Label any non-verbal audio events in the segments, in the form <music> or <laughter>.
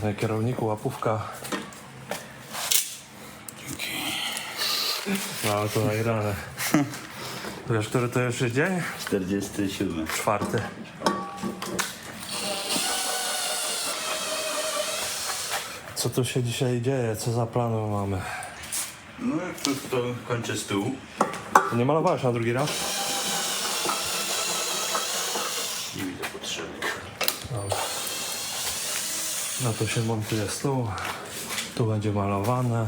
Panie kierowniku, łapówka. No to nagrane. Wiesz, który to już jest dzień? 47. Czwarty. Co tu się dzisiaj dzieje? Co za plany mamy? No jak to, to kończę stół. Nie malowałeś na drugi raz? Nie widzę potrzeby. No to się montuje stół. Tu będzie malowane.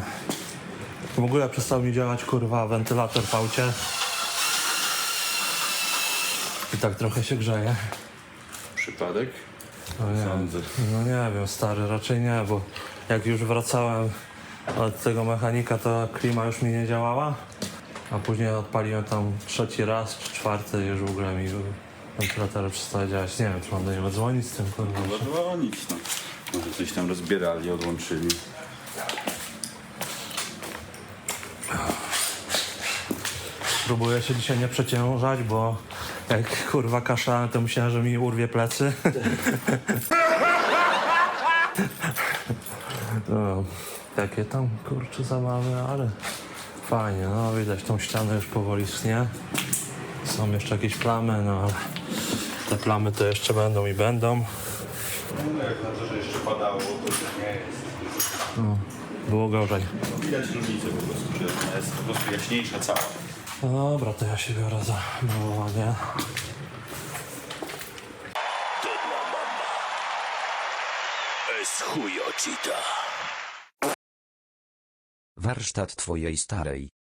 W ogóle przestał mi działać kurwa wentylator w aucie. I tak trochę się grzeje. Przypadek? No nie, Sądzę. no nie wiem, stary, raczej nie, bo jak już wracałem od tego mechanika, to klima już mi nie działała. A później odpaliłem tam trzeci raz czy czwarty już w ogóle mi wentylator przestały działać. Nie wiem, czy mam do niego dzwonić z tym kurwa. Dzwonić no. Może coś tam rozbierali, odłączyli. Próbuję się dzisiaj nie przeciążać, bo jak kurwa kaszlałem, to myślałem, że mi urwie plecy. <laughs> no, takie tam kurczę zabawy, ale fajnie, no widać tą ścianę już powoli schnie. Są jeszcze jakieś plamy, no ale te plamy to jeszcze będą i będą. No jak na to, że jeszcze padało, to już nie jest. Było gorzej. Widać różnicę po prostu, że ona jest po prostu jaśniejsza cała. No dobra, to ja się biorę za malowanie. Warsztat twojej starej.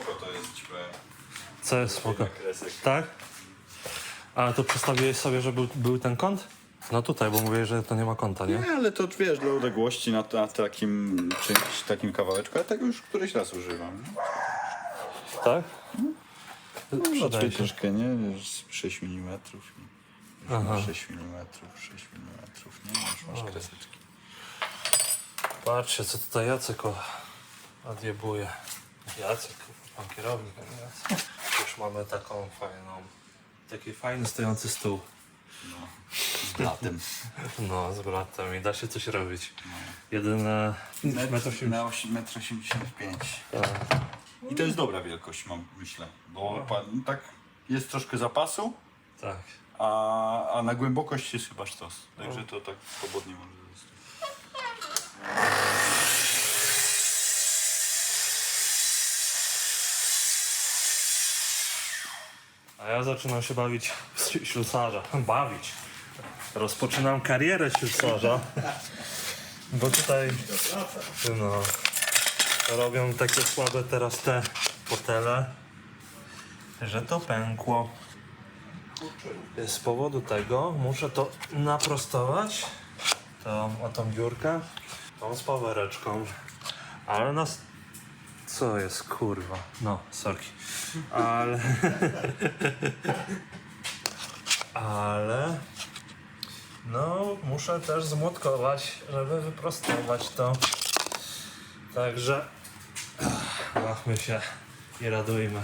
Spoko to jest, ci powiem. Co jest spoko? Kresek. Tak? Ale to przestawiłeś sobie, że był, był ten kąt? No tutaj, bo mówię, że to nie ma kąta, nie? Nie, ale to wiesz, dla odległości na, na takim czymś, takim kawałeczku, ja tego już któryś raz używam. Tak? No, Przydaje się. troszkę, nie? Z 6 mm. Aha. 6 mm, 6 mm, nie? Już masz kreseczki. Patrzcie, co tutaj Jacek o- odjebuje. Jacek, pan kierownik. Już mamy taką fajną, taki fajny stojący stół. Z blatem. No, z bratem i da się coś robić. Jedyne... metr osiem- Na 1,85 m. Tak. I to jest dobra wielkość, mam, myślę. Bo no, tak jest troszkę zapasu, Tak. a, a na głębokość jest chyba sztos. Także to tak swobodnie może zostać. A ja zaczynam się bawić ślusarza. <laughs> Bawić. Rozpoczynam karierę ślusarza. <laughs> Bo tutaj no, robią takie słabe teraz te fotele, że to pękło. Z powodu tego muszę to naprostować, tą, o tą dziurkę, tą z powereczką. Ale nas... Co jest kurwa? No, sorki. Ale... <laughs> Ale... No, muszę też zmłotkować, żeby wyprostować to. Także... Bawmy się i radujmy.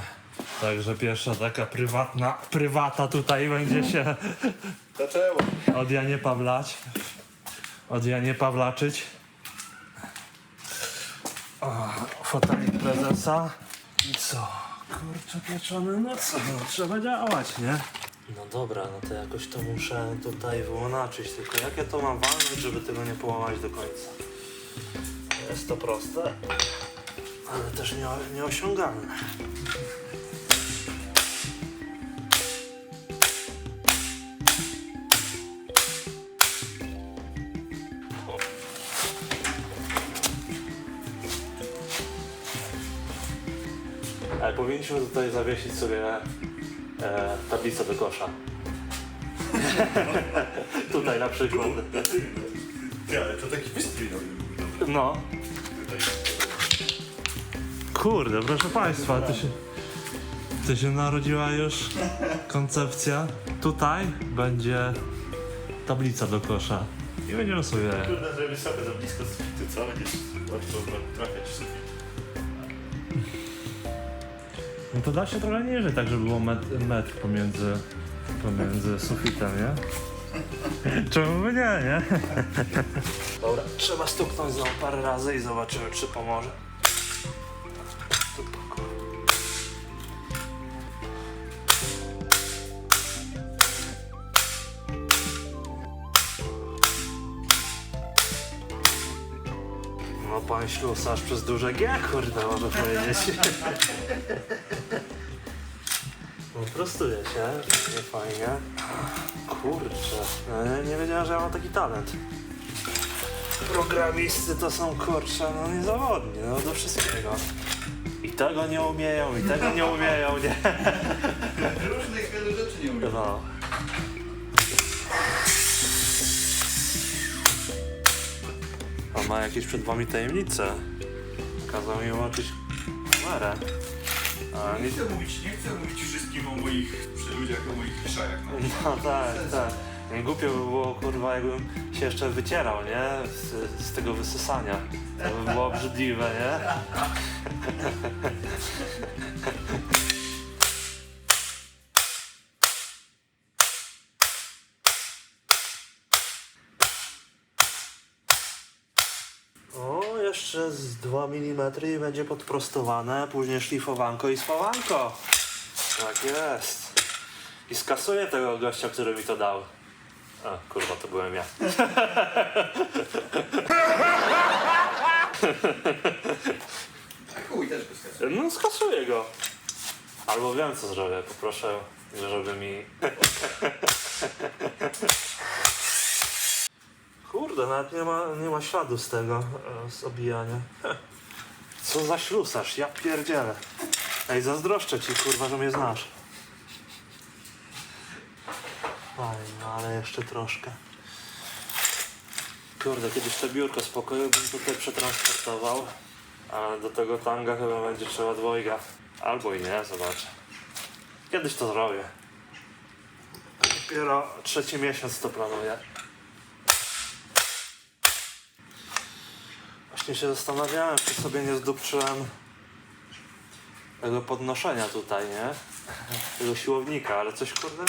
Także pierwsza taka prywatna, prywata tutaj będzie się Zaczęło. od Janie Pawlać. Od Janie Pawlaczyć. O, fotelik prezesa. I co? Kurczę pieczony, no co? No, trzeba działać, nie? No dobra, no to jakoś to muszę tutaj wyłonaczyć. Tylko jak ja to mam walnąć, żeby tego nie połamać do końca? Jest to proste, ale też nie, nieosiągalne. Ale powinniśmy tutaj zawiesić sobie e, tablicę do kosza. <laughs> tutaj na przykład. Ale to taki wystrój robił. No. Kurde, proszę Państwa, to się, to się narodziła już koncepcja. Tutaj będzie tablica do kosza. I będziemy sobie... Kurde, żeby sobie za blisko sufitu, co? Będziesz łatwo trafiać w sufit. No to da się trochę niżej, tak żeby było metr, metr pomiędzy, pomiędzy sufitem, nie? Czemu by nie, nie? Dobra, trzeba stuknąć znowu parę razy i zobaczymy, czy pomoże. No pan ślusarz przez duże G, kurde, można powiedzieć. No, prostuje się, nie fajnie. Kurczę, no, nie, nie wiedziałem, że ja mam taki talent. Programisty to są kurcze, no niezawodni, no do wszystkiego. I tego nie umieją, i tego nie umieją, nie? Różnych wielu rzeczy nie umiem. No. Ma jakieś przed wami tajemnice. Kazał mi łączyć kamerę. A Nie nie... chcę mówić, nie chcę mówić wszystkim o moich przy ludziach, o moich kliszajach. No. <laughs> No tak, tak. Nie głupio by było, kurwa, jakbym się jeszcze wycierał, nie? Z, z tego wysysania. To by było obrzydliwe, nie? <laughs> O, jeszcze z 2 mm i będzie podprostowane, później szlifowanko i spawanko. Tak jest. I skasuję tego gościa, który mi to dał. A, kurwa, to byłem ja. Chuj, też kasu. No, skasuję go. Albo wiem, co zrobię. Poproszę, żeby mi... Kurde, nawet nie ma, nie ma śladu z tego, e, z obijania. <laughs> Co za ślusarz, ja pierdzielę. Ej, zazdroszczę ci, kurwa, że mnie znasz. Oj, no ale jeszcze troszkę. Kurde, kiedyś to biurko z pokoju bym tutaj przetransportował. A do tego tanga chyba będzie trzeba dwojga. Albo i nie, zobaczę. Kiedyś to zrobię. Dopiero trzeci miesiąc to planuję. Właśnie się zastanawiałem, czy sobie nie zdupczyłem tego podnoszenia tutaj, nie? Tego siłownika, ale coś kurde.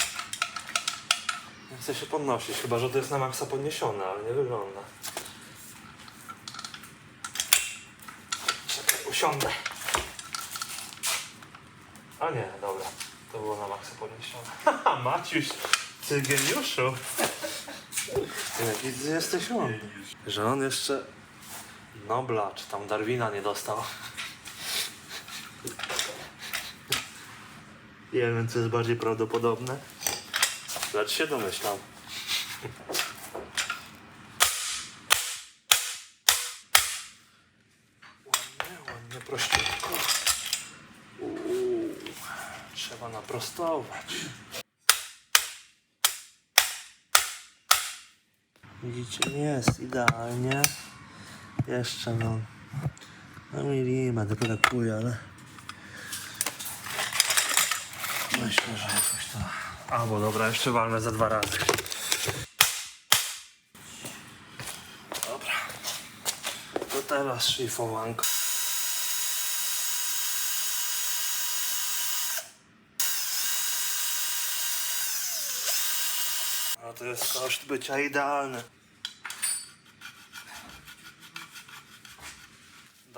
Nie chce się podnosić, chyba że to jest na maksa podniesione, ale nie wygląda. Czekaj, usiądę. A nie, dobra. To było na maksa podniesione. <laughs> Haha, Maciuś, ty geniuszu. Jaki ty jesteś on. Że on jeszcze Nobla czy tam Darwina nie dostał. Nie wiem, co jest bardziej prawdopodobne. Lecz się domyślam. Ładnie, ładnie, prościutko. Uuu, trzeba naprostować. Widzicie, nie jest idealnie. Jeszcze no. No milimetr brakuje, ale myślę, że jakoś to... Albo dobra, jeszcze walnę za dwa razy. Dobra. To teraz szlifowanko. No to jest koszt bycia idealny.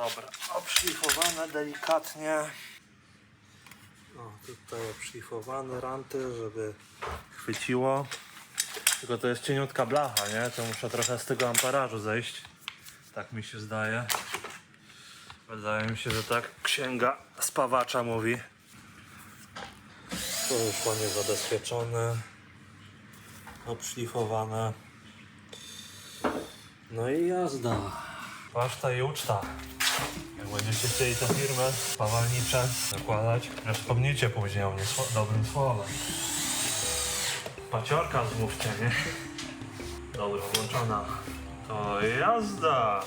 Dobra, obszlifowane delikatnie. O, tutaj obszlifowane ranty, żeby chwyciło. Tylko to jest cieniutka blacha, nie? To muszę trochę z tego amperażu zejść. Tak mi się zdaje. Wydaje mi się, że tak księga spawacza mówi. To już ładnie zabezpieczone. Obszlifowane. No i jazda. Paszta i uczta. Będziecie chcieli tę firmę spawalnicze zakładać, że wspomnicie później o mnie sło- dobrym słowem. Paciorka zmówcie, nie? Dobra, włączona. To jazda!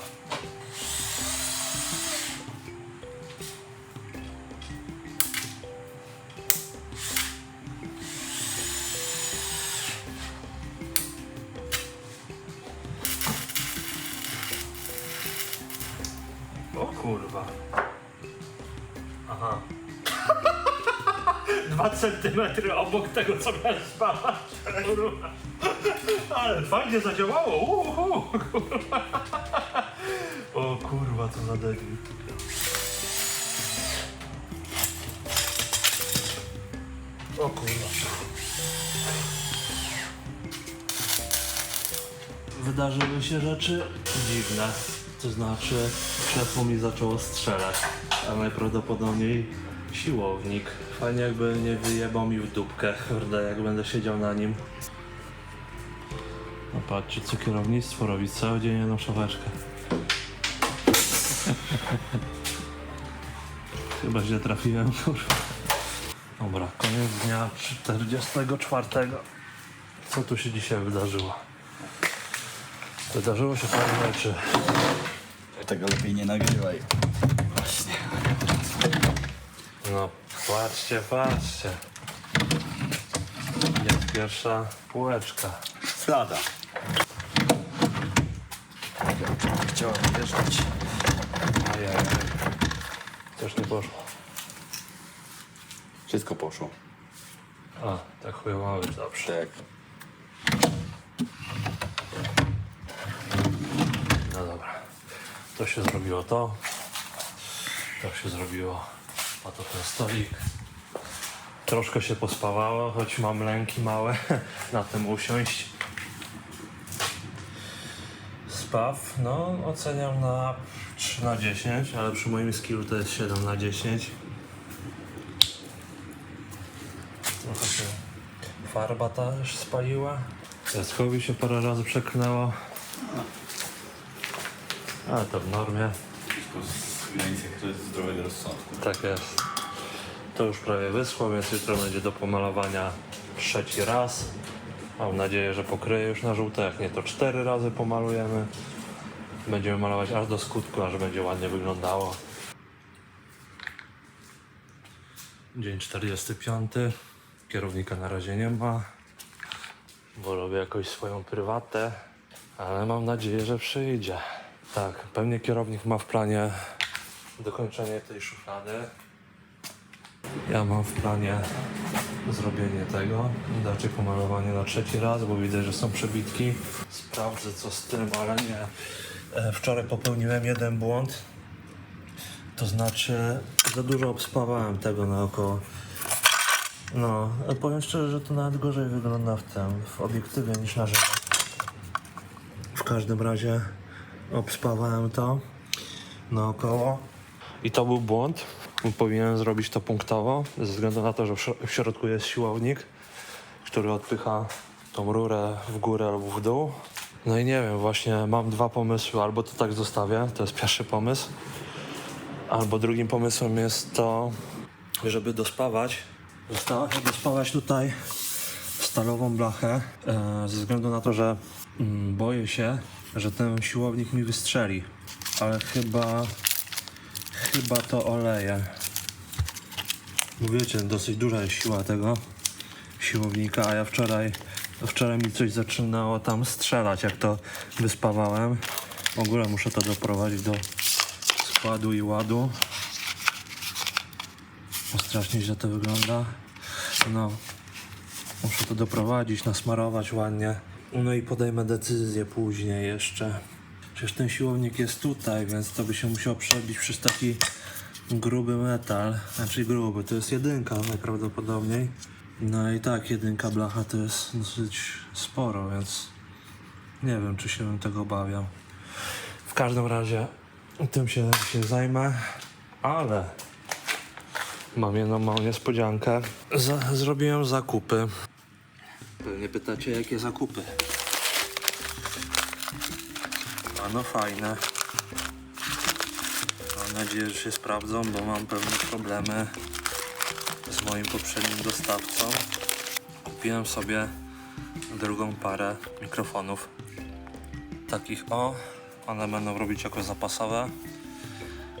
Kurwa. Aha. <laughs> Dwa centymetry obok tego, co miałem spawać. Kurwa. Ale fajnie zadziałało. Uhu, kurwa. O kurwa, co za debil. O kurwa. Wydarzyły się rzeczy dziwne. To znaczy, krzesło mi zaczęło strzelać, a najprawdopodobniej siłownik. Fajnie jakby nie wyjebał mi w dupkę, kurde, jak będę siedział na nim. No patrzcie, co kierownictwo robi, cały dzień jedną szafeczkę. <laughs> Chyba źle trafiłem, kurwa. Dobra, koniec dnia 44. Co tu się dzisiaj wydarzyło? Wydarzyło się parę rzeczy. Tego lepiej nie nagrywaj. Właśnie. No, patrzcie, patrzcie. Jest pierwsza półeczka. Flada. Chciałem wjeżdżać. Ajaj. Coś nie poszło. Wszystko poszło. A, tak chujowo być, dobrze. Tak. No dobra. To się zrobiło to. To się zrobiło. A to ten stolik. Troszkę się pospawało, choć mam lęki małe <laughs> na tym usiąść. Spaw, no oceniam na 3 na 10, ale przy moim skillu to jest 7 na 10. Trochę się farba też spaliła. Jaskowi się parę razy przeklnęło. Ale to w normie. Wszystko w granicach zdrowego rozsądku. Tak jest. To już prawie wyschło, więc jutro będzie do pomalowania trzeci raz. Mam nadzieję, że pokryję już na żółto, jak nie to cztery razy pomalujemy. Będziemy malować aż do skutku, aż będzie ładnie wyglądało. Dzień 45. Kierownika na razie nie ma, bo robię jakąś swoją prywatę, ale mam nadzieję, że przyjdzie. Tak, pewnie kierownik ma w planie dokończenie tej szuflady. Ja mam w planie zrobienie tego, raczej pomalowanie na trzeci raz, bo widzę, że są przebitki. Sprawdzę co z tym, ale nie. E, Wczoraj popełniłem jeden błąd. To znaczy za dużo obspawałem tego naokoło. No, a powiem szczerze, że to nawet gorzej wygląda w tym, w obiektywie niż na żywo. W każdym razie obspawałem to naokoło. I to był błąd. Powinienem zrobić to punktowo, ze względu na to, że w śro- w środku jest siłownik, który odpycha tą rurę w górę albo w dół. No i nie wiem, właśnie mam dwa pomysły. Albo to tak zostawię, to jest pierwszy pomysł. Albo drugim pomysłem jest to, żeby dospawać. Dospawać tutaj stalową blachę, e, ze względu na to, że mm, boję się, że ten siłownik mi wystrzeli. Ale chyba, chyba to oleje. Bo wiecie, dosyć duża jest siła tego siłownika, a ja wczoraj, wczoraj mi coś zaczynało tam strzelać, jak to wyspawałem. W ogóle muszę to doprowadzić do składu i ładu. Strasznie źle to wygląda. No, muszę to doprowadzić, nasmarować ładnie. No i podejmę decyzję później jeszcze. Przecież ten siłownik jest tutaj, więc to by się musiało przebić przez taki gruby metal. Znaczy gruby, to jest jedynka najprawdopodobniej. No i tak, jedynka blacha to jest dosyć sporo, więc nie wiem, czy się bym tego obawiał. W każdym razie tym się, się zajmę, ale mam jedną małą niespodziankę. Za, zrobiłem zakupy. Pewnie pytacie, jakie zakupy. A no fajne. nadzieję, że się sprawdzą, bo mam pewne problemy z moim poprzednim dostawcą. Kupiłem sobie drugą parę mikrofonów. Takich o, one będą robić jako zapasowe.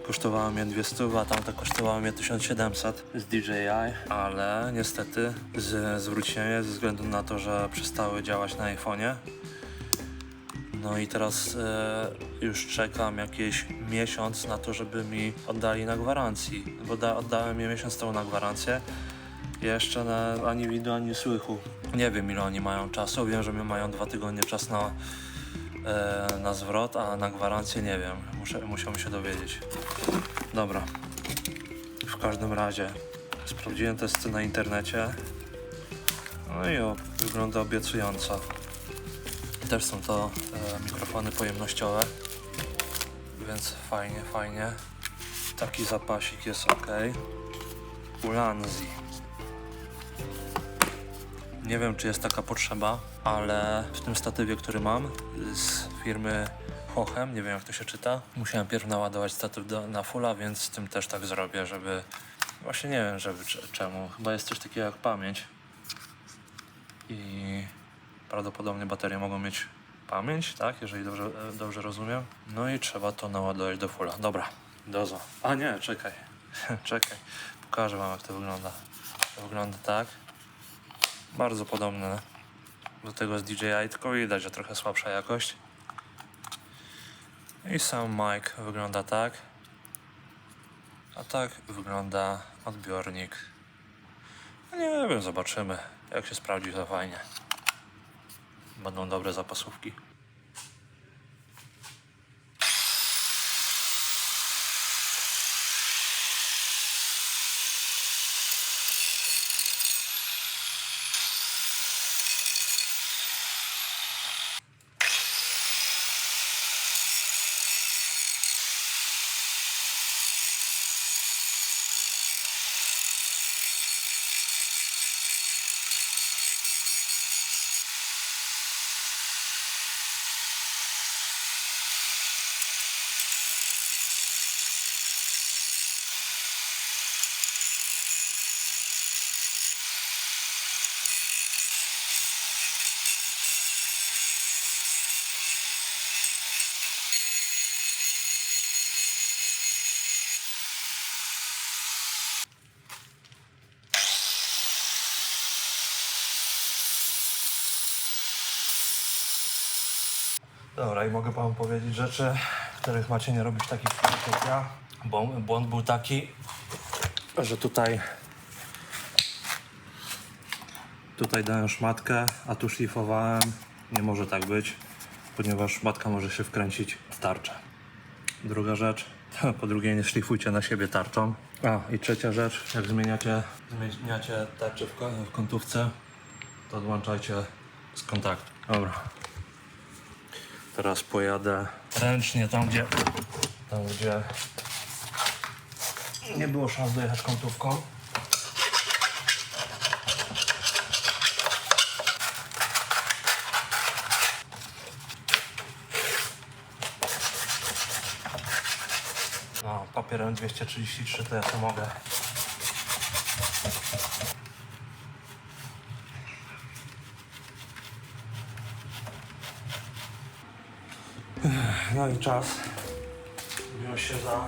Kosztowały mnie 200, a tamte kosztowały mnie 1700 z DJI, ale niestety z, zwróciłem je ze względu na to, że przestały działać na iPhone'ie. No i teraz e, już czekam jakiś miesiąc na to, żeby mi oddali na gwarancji, bo da, oddałem je miesiąc temu na gwarancję. Jeszcze na, ani widu, ani słychu. Nie wiem ile oni mają czasu, wiem, że my mają dwa tygodnie czas na, e, na zwrot, a na gwarancję nie wiem. Muszę, musiałbym się dowiedzieć. Dobra. W każdym razie sprawdziłem testy na internecie. No i o, wygląda obiecująco. Też są to e, mikrofony pojemnościowe, więc fajnie, fajnie. Taki zapasik jest ok. Ulanzi. Nie wiem, czy jest taka potrzeba, ale w tym statywie, który mam z firmy Hochem, nie wiem jak to się czyta, musiałem pierw naładować statyw do, na fulla, więc z tym też tak zrobię, żeby... Właśnie nie wiem, żeby cze- czemu. Chyba jest coś takiego jak pamięć. I prawdopodobnie baterie mogą mieć pamięć, tak? Jeżeli dobrze, dobrze rozumiem. No i trzeba to naładować do fulla. Dobra, dozo. A nie, czekaj. <laughs> czekaj. Pokażę wam jak to wygląda. To wygląda tak. Bardzo podobne do tego z DJI, tylko widać, że trochę słabsza jakość. I sam mic wygląda tak. A tak wygląda odbiornik. No Nie wiem, zobaczymy. Jak się sprawdzi, to fajnie. Będą dobre zapasówki. Dobra, i mogę Wam powiedzieć rzeczy, których macie nie robić takich błędów jak ja. Bo błąd był taki, że tutaj tutaj dałem szmatkę, a tu szlifowałem. Nie może tak być, ponieważ szmatka może się wkręcić w tarczę. Druga rzecz, <laughs> po drugie nie szlifujcie na siebie tarczą. A i trzecia rzecz, jak zmieniacie, zmieniacie tarczę w, w kątówce, to odłączajcie z kontaktu. Dobra. Teraz pojadę ręcznie tam, gdzie tam, gdzie nie było szans dojechać kątówką. No, papierem 233 to ja to mogę. No i czas wziąć się za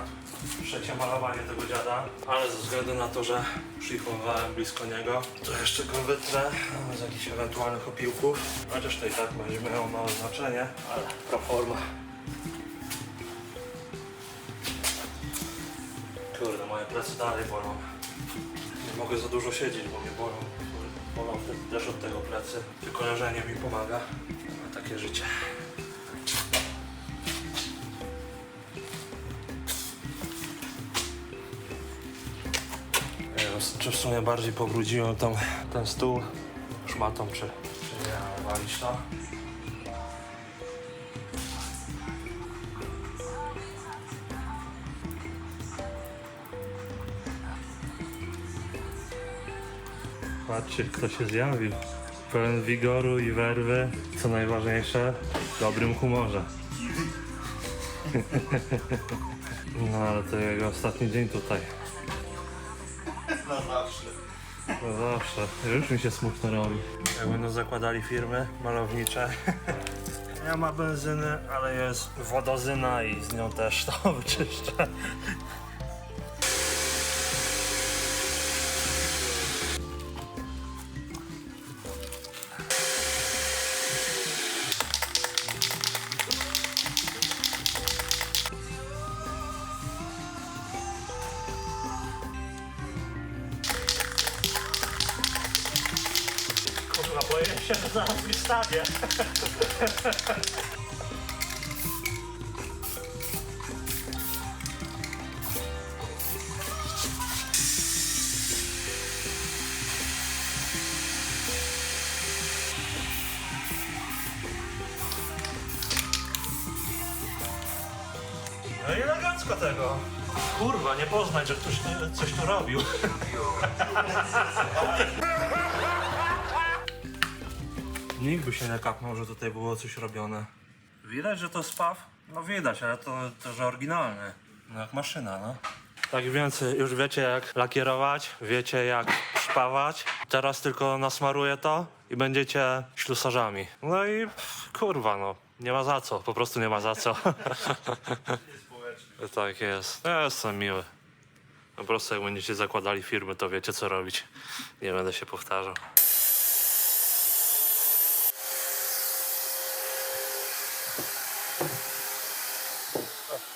trzecie malowanie tego dziada, ale ze względu na to, że szlifowałem blisko niego, to jeszcze go wytrę z jakichś ewentualnych opiłków, chociaż to i tak będzie miało małe znaczenie, ale pro forma. Kurde, moje plecy dalej bolą. Nie mogę za dużo siedzieć, bo mnie bolą. Bolą też od tego plecy. Tylko leżenie mi pomaga. No, takie życie. Czy w sumie bardziej pobrudziłem tam ten stół szmatą, czy, czy nie, walić. Patrzcie, kto się zjawił. Pełen wigoru i werwy. Co najważniejsze, w dobrym humorze. <laughs> No ale to jego ostatni dzień tutaj. Na zawsze. No zawsze. Już mi się smutno robi. Jak będą zakładali firmy malownicze. <laughs> Nie ma benzyny, ale jest wodozyna i z nią też to <laughs> wyczyszczę. Elegancko tego. Kurwa, nie poznać, że ktoś nie- coś tu robił. Nikt by się nie kapnął, że tutaj było coś robione. Widać, że to spaw? No widać, ale to, to że oryginalny. No jak maszyna, no. Tak więc już wiecie jak lakierować, wiecie jak szpawać. Teraz tylko nasmaruję to i będziecie ślusarzami. No i pff, kurwa no, nie ma za co, po prostu nie ma za co. <laughs> tak jest. Ja jestem miły. Po prostu jak będziecie zakładali firmy, to wiecie co robić. Nie będę się powtarzał.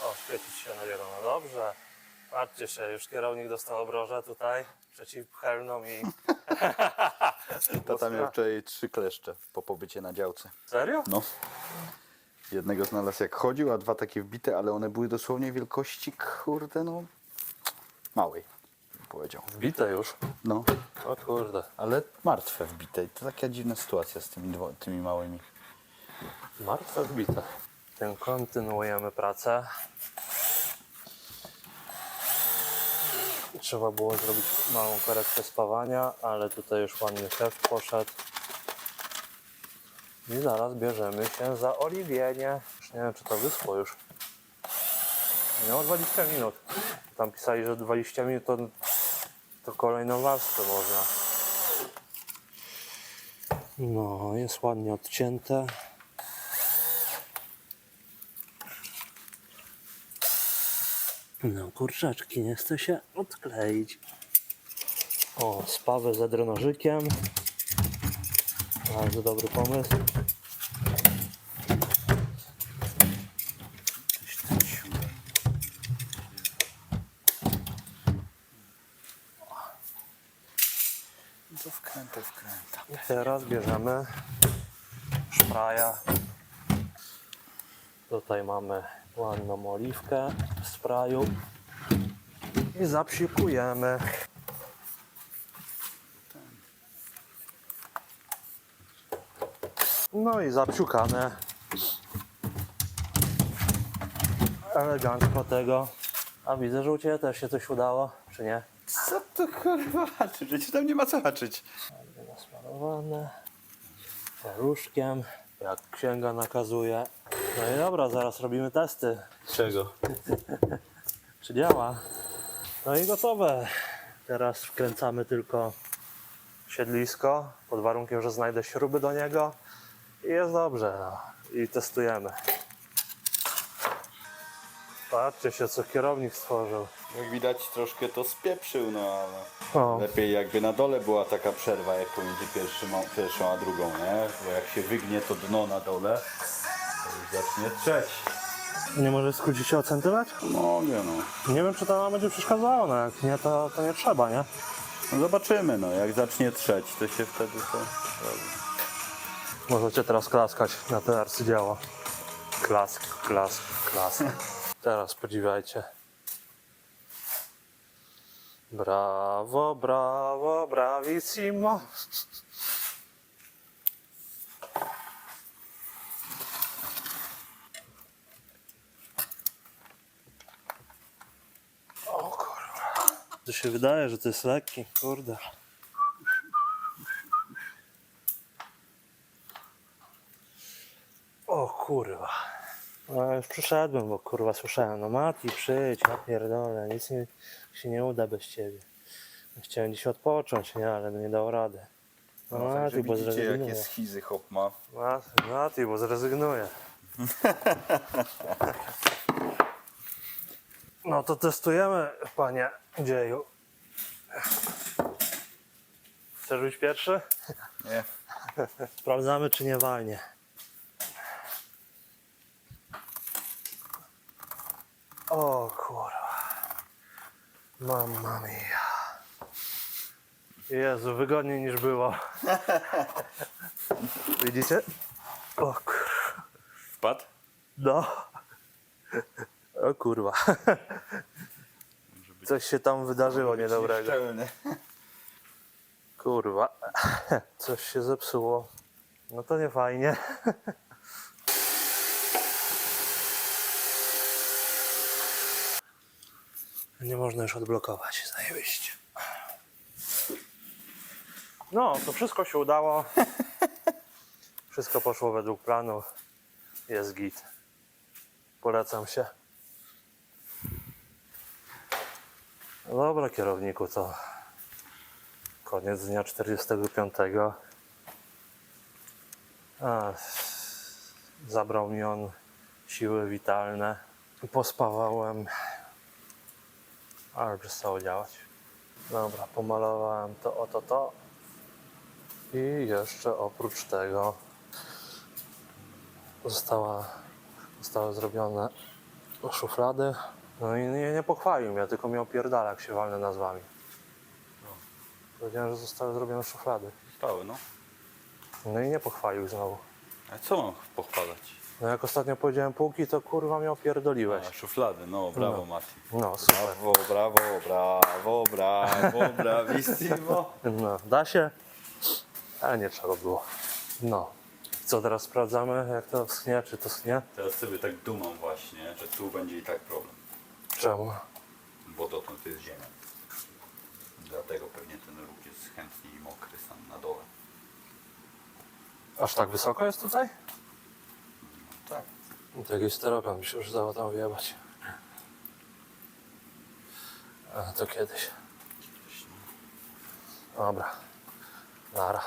O, świecić się na zielono. Dobrze. Patrzcie się, już kierownik dostał obrożę tutaj, przeciwpchelną i... Tata miał wczoraj trzy kleszcze po pobycie na działce. Serio? No. Jednego znalazł jak chodził, a dwa takie wbite, ale one były dosłownie wielkości, kurde, no, małej, bym powiedział. Wbite już. No, O kurde. ale martwe wbite. I to taka dziwna sytuacja z tymi, dwo, tymi małymi. Martwe wbite. Tym kontynuujemy pracę. Trzeba było zrobić małą korektę spawania, ale tutaj już ładny szef poszedł. I zaraz bierzemy się za oliwienie. Już nie wiem, czy to wyschło już. Miało 20 minut. Tam pisali, że 20 minut to, to kolejną warstwę można. No, jest ładnie odcięte. No kurczaczki, nie chce się odkleić. O, spawę z adrenożykiem. Bardzo dobry pomysł. To wkrętę, wkręta. I teraz bierzemy szpraja. Tutaj mamy ładną oliwkę w spraju. I zapsikujemy. No i zapsiukane. Elegancko tego. A widzę, że u Ciebie też się coś udało, czy nie? Co to kurwa haczyć? Tam nie ma co haczyć. nasmarowane paluszkiem, jak księga nakazuje. No i dobra, zaraz robimy testy. Czego? <laughs> Czy działa? No i gotowe. Teraz wkręcamy tylko siedlisko, pod warunkiem, że znajdę śruby do niego i jest dobrze. No. I testujemy. Patrzcie się, co kierownik stworzył. Jak widać troszkę to spieprzył, no ale O, lepiej jakby na dole była taka przerwa jak pomiędzy pierwszą a drugą, nie? Bo jak się wygnie to dno na dole, to już zacznie trzeć. nie może skrócić się o centymetr? Mogę no. Nie wiem, czy to nam będzie przeszkadzało, no jak nie, to, to nie trzeba, nie? No zobaczymy no, jak zacznie trzeć to się wtedy to... Możecie teraz klaskać na te arcydzieło. Klask, klask, klask. Teraz podziwiajcie. Brawo, brawo, bravissimo. O kurwa. To się wydaje, że to jest lekki, kurde. O kurwa. No już przyszedłem, bo kurwa słyszałem, no Mati przyjdź, ja pierdolę, nic nie, się nie uda bez ciebie. Chciałem dziś odpocząć, nie, ale nie dał rady. No, No, także Mati, bo widzicie jakie zrezygnuje. schizy hop ma. Mati, Mati, bo zrezygnuje. <laughs> No to testujemy, panie dzieju. Chcesz być pierwszy? Nie. <laughs> Sprawdzamy, czy nie walnie. O kurwa. Mamma mia. Jezu, wygodniej niż było. <laughs> Widzicie? O kurwa. Wpadł? No. O kurwa. Coś się tam wydarzyło niedobrego. Nieszczelny. Kurwa. Coś się zepsuło. No to nie fajnie. Nie można już odblokować, zajebiście. No, to wszystko się udało. Wszystko poszło według planu. Jest git. Polecam się. No dobra, kierowniku, to koniec dnia 45. A, zabrał mi on siły witalne. Pospawałem, ale przestało działać. Dobra, pomalowałem to, oto, to. I jeszcze oprócz tego została, zostały zrobione szuflady. No i nie, nie pochwalił mnie, tylko miał pierdala, jak się walnę nazwami. Powiedziałem, że zostały zrobione szuflady. Stały, no. No i nie pochwalił znowu. A co mam pochwalać? No jak ostatnio powiedziałem półki, to kurwa miał pierdoliłeś. A, szuflady, no brawo No. Mati. No super. Brawo, brawo, brawo, brawo, bravissimo. No, da się, ale nie trzeba było. No. Co teraz sprawdzamy, jak to schnie, czy to schnie? Teraz sobie tak dumam właśnie, że tu będzie i tak problem. Czemu? Bo dotąd jest ziemia. Dlatego pewnie ten róg jest chętniej mokry sam na dole. Aż tak wysoko jest tutaj? Tak. No to jakiś steropian mi się już dało tam wjebać. A to kiedyś. Dobra. Nara.